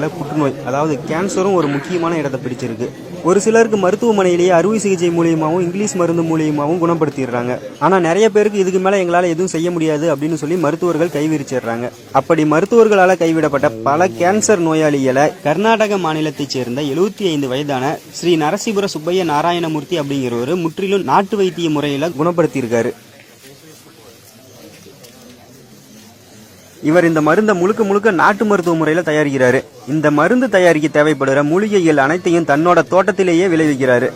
நோய்களில் புற்றுநோய் அதாவது கேன்சரும் ஒரு முக்கியமான இடத்தை பிடிச்சிருக்கு. ஒரு சிலருக்கு மருத்துவமனையிலேயே அறுவை சிகிச்சை மூலியமாகவும் இங்கிலீஷ் மருந்து மூலியமாகவும் குணப்படுத்திடுறாங்க. ஆனால் நிறைய பேருக்கு இதுக்கு மேலே எங்களால் எதுவும் செய்ய முடியாது அப்படின்னு சொல்லி மருத்துவர்கள் கைவிரிச்சிடுறாங்க. அப்படி மருத்துவர்களால் கைவிடப்பட்ட பல கேன்சர் நோயாளிகளை கர்நாடக மாநிலத்தைச் சேர்ந்த எழுபத்தி ஐந்து வயதான ஸ்ரீ நரசிபுர சுப்பைய நாராயணமூர்த்தி அப்படிங்கிறவர் முற்றிலும் நாட்டு வைத்திய முறையில் குணப்படுத்தியிருக்காரு. இவர் இந்த மருந்தை முழுக்க முழுக்க நாட்டு மருத்துவ முறையில் தயாரிக்கிறாரு. இந்த மருந்து தயாரிக்க தேவைப்படுகிற மூலிகைகள் அனைத்தையும் தன்னோட தோட்டத்திலேயே விளைவிக்கிறாரு.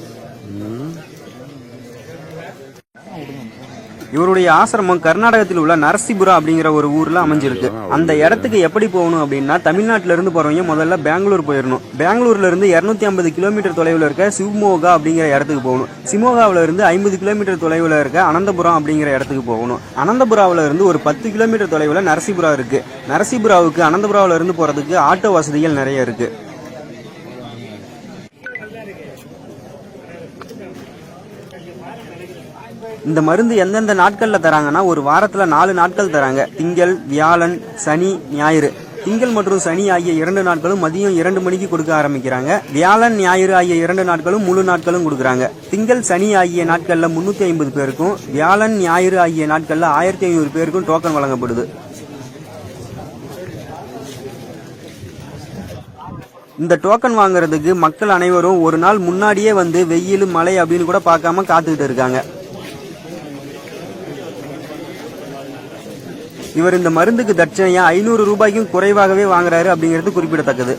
இவருடைய ஆசிரமம் கர்நாடகத்தில் உள்ள நரசிபுரா அப்படிங்கிற ஒரு ஊர்ல அமைஞ்சிருக்கு. அந்த இடத்துக்கு எப்படி போகணும் அப்படின்னா தமிழ்நாட்டில இருந்து போறவங்க முதல்ல பெங்களூர் போயிடணும் பெங்களூர்ல இருந்து 250 ஐம்பது கிலோமீட்டர் தொலைவில் இருக்க சிவமோகா அப்படிங்கிற இடத்துக்கு போகணும். சிமோகாவில இருந்து ஐம்பது கிலோமீட்டர் தொலைவில் இருக்க அனந்தபுரம் அப்படிங்கிற இடத்துக்கு போகணும். அனந்தபுராவில இருந்து ஒரு பத்து கிலோமீட்டர் தொலைவில் நரசிபுரா இருக்கு. நரசிபுராவுக்கு அனந்தபுராவில இருந்து போறதுக்கு ஆட்டோ வசதிகள் நிறைய இருக்கு. இந்த மருந்து எந்தெந்த நாட்களில் தராங்கன்னா ஒரு வாரத்தில் நாலு நாட்கள் தராங்க. திங்கள் வியாழன் சனி ஞாயிறு. திங்கள் மற்றும் சனி ஆகிய இரண்டு நாட்களும் மதியம் இரண்டு மணிக்கு கொடுக்க ஆரம்பிக்கிறாங்க. வியாழன் ஞாயிறு ஆகிய இரண்டு நாட்களும் முழு நாட்களும் கொடுக்குறாங்க. திங்கள் சனி ஆகிய நாட்களில் முன்னூற்றி ஐம்பது பேருக்கும் வியாழன் ஞாயிறு ஆகிய நாட்களில் ஆயிரத்தி ஐநூறு பேருக்கும் டோக்கன் வழங்கப்படுது. இந்த டோக்கன் வாங்குறதுக்கு மக்கள் அனைவரும் ஒரு நாள் முன்னாடியே வந்து வெயில் மழை அப்படின்னு கூட பார்க்காம காத்துக்கிட்டு இருக்காங்க. இவர் இந்த மருந்துக்கு தட்சணையா ஐநூறு ரூபாய்க்கும் குறைவாகவே வாங்குறாரு அப்படிங்கிறது குறிப்பிடத்தக்கது.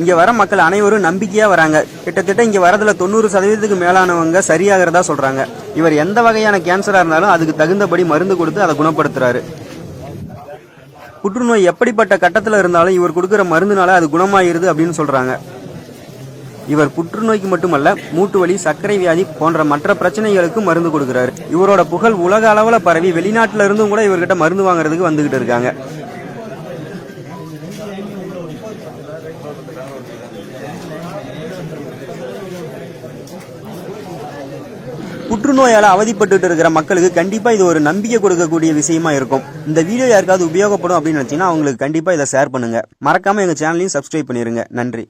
இங்க வர மக்கள் அனைவரும் நம்பிக்கையா வராங்க. கிட்டத்தட்ட இங்க வரதுல தொண்ணூறு சதவீதத்துக்கு மேலானவங்க சரியாகிறதா சொல்றாங்க. இவர் எந்த வகையான கேன்சரா இருந்தாலும் அதுக்கு தகுந்தபடி மருந்து கொடுத்து அதை குணப்படுத்துறாரு. புற்றுநோய் எப்படிப்பட்ட கட்டத்தில் இருந்தாலும் இவர் கொடுக்குற மருந்துனால அது குணமாயிருது அப்படின்னு சொல்றாங்க. இவர் புற்றுநோய்க்கு மட்டுமல்ல மூட்டு வலி சர்க்கரை வியாதி போன்ற மற்ற பிரச்சனைகளுக்கும் மருந்து கொடுக்கிறாரு. இவரோட புகழ் உலக அளவில் பரவி வெளிநாட்டில இருந்தும் கூட இவர்கிட்ட மருந்து வாங்குறதுக்கு வந்துகிட்டு இருக்காங்க. புற்றுநோயால் அவதிப்பட்டு இருக்கிற மக்களுக்கு கண்டிப்பாக இது ஒரு நம்பிக்கை கொடுக்கக்கூடிய விஷயமா இருக்கும். இந்த வீடியோ யாருக்காவது உபயோகப்படும் அப்படின்னு நினைச்சீங்கன்னா அவங்களுக்கு கண்டிப்பாக இதை ஷேர் பண்ணுங்கள் மறக்காமல் எங்கள் சேனலையும் சப்ஸ்கிரைப் பண்ணிடுங்க நன்றி.